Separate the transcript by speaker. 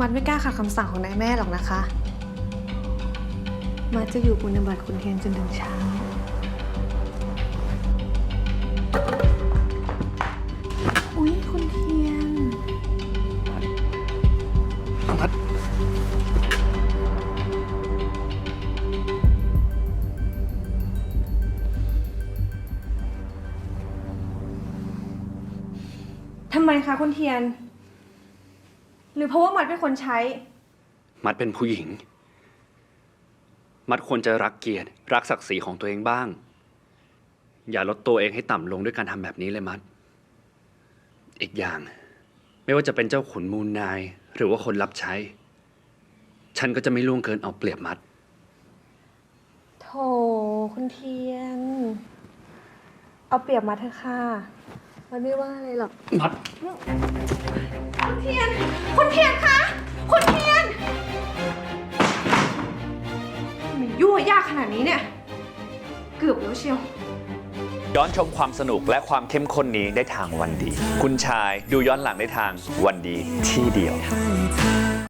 Speaker 1: มัดไม่กล้าขัดคำสั่งของนายแม่หรอกนะคะ มัดจะอยู่บนนบัตรคุณเทียนจนถึงเช้า อุ๊ย คุณเทียน
Speaker 2: มัด
Speaker 1: ทำไมคะคุณเทียน หรือเพราะว่ามัดเป็นคนใช้
Speaker 2: มัดเป็นผู้หญิง มัดควรจะรักเกียรติ รักศักดิ์ศรีของตัวเองบ้าง อย่าลดตัวเองให้ต่ำลงด้วยการทำแบบนี้เลยมัด อีกอย่าง ไม่ว่าจะเป็นเจ้าขุนมูลนาย หรือว่าคนรับใช้ ฉันก็จะไม่ล่วงเกินเอาเปรียบมัด
Speaker 1: โถคุณเทียน เอาเปรียบมาเถอะค่ะ มันไม่ว่าอะไรหรอก
Speaker 2: มัด
Speaker 1: คุณเทียนคุณ เทียนคะ คุณเทียนทำไมยั่วยากขนาดนี้เนี่ย เกือบแล้วเชียว
Speaker 3: ย้อนชมความสนุกและความเข้มข้นนี้ได้ทางวันดี คุณชายดูย้อนหลังได้ทางวันดีที่เดียว